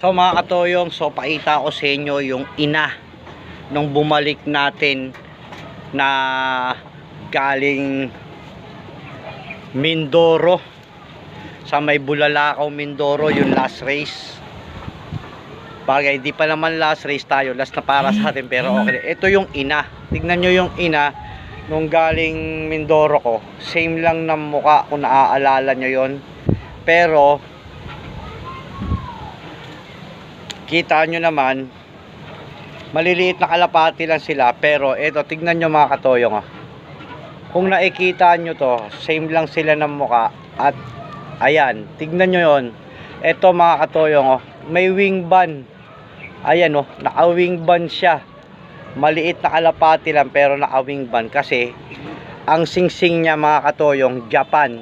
So mga katoyong, so pakita ko sa inyo yung ina nung bumalik natin na galing Mindoro. Sa may Bulalakaw Mindoro yung last race. Bagay di pa naman last race tayo last na para sa atin pero okay. Ito yung ina. Tignan nyo yung ina nung galing Mindoro ko. Same lang ng muka kung naaalala nyo yon pero kita nyo naman maliliit na kalapati lang sila pero eto tignan nyo mga katoyong ah. kung nakikita nyo to same lang sila ng muka at ayan tignan nyo yon eto mga katoyong oh, may wing band. Ayan oh naka wing band siya. Maliit na kalapati lang pero naka wing band. Kasi ang singsing niya mga katoyong Japan.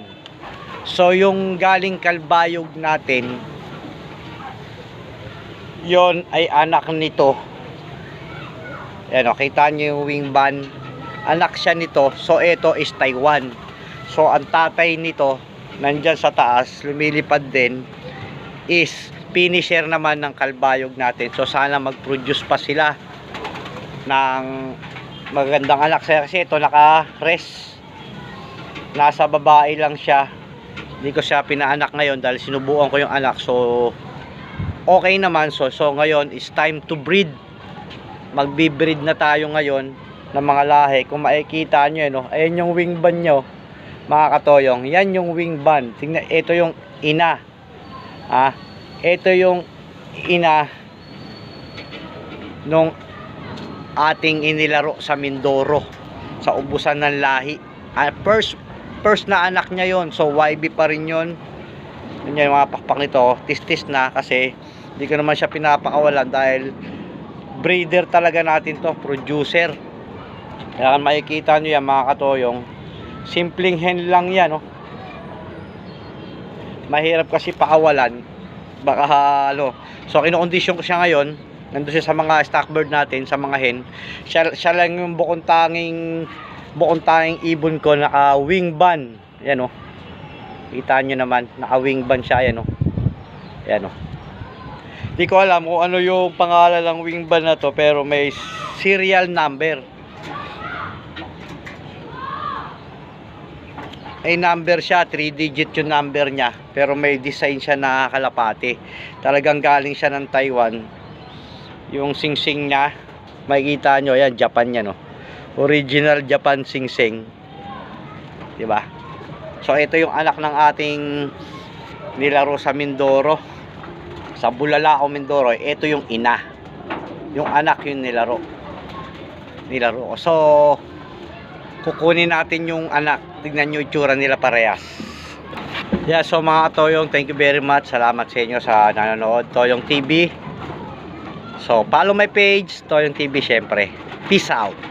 So yung galing kalbayog natin yon ay anak nito Ayan o, kita nyo yung wing band. Anak siya nito. So, ito is Taiwan. So, ang tatay nito, nandyan sa taas, lumilipad din, is finisher naman ng kalbayog natin. So, sana mag-produce pa sila ng magandang anak. Kasi ito, naka-rest. Nasa babae lang siya. Hindi ko siya pinaanak ngayon dahil sinubukan ko yung anak. So, okay naman. So, so ngayon is time to breed magbi-breed na tayo ngayon ng mga lahi. Kung makikita nyo, no, ayan yung wing band nyo, mga katoyong. Yan yung wing band. Tingnan, ito yung ina. Ah, ito yung ina nung ating inilaro sa Mindoro sa ubusan ng lahi. Ah, first first na anak niya yon so YB pa rin yon yun yung mga pakpak nito tis-tis na kasi hindi ko naman siya pinapakawalan dahil breeder talaga natin to producer. Kaya makikita nyo yan mga katoyong simpleng hen lang yan oh. mahirap kasi pakawalan baka ano so kinokondisyon ko siya ngayon nandun siya sa mga stock bird natin sa mga hen. Siya, siya lang yung bukong tanging bukong tanging ibon ko naka wing band yan oh. Kita nyo naman naka wing band siya yan oh. Yan oh Di ko alam kung ano yung pangalan ng wing na to pero may serial number. Ay number siya, 3 digit yung number niya. Pero may design siya na kalapati. Talagang galing siya ng Taiwan. Yung singsing niya, makikita nyo, yan, Japan yan, no? Original Japan singsing. Di ba? So, ito yung anak ng ating nilaro sa Mindoro sa Bulalao, Mindoro, ito yung ina. Yung anak yung nilaro. Nilaro ko. So, kukunin natin yung anak. Tignan nyo itsura nila parehas. Yeah, so mga Toyong, thank you very much. Salamat sa inyo sa nanonood. Toyong TV. So, follow my page, Toyong TV syempre. Peace out.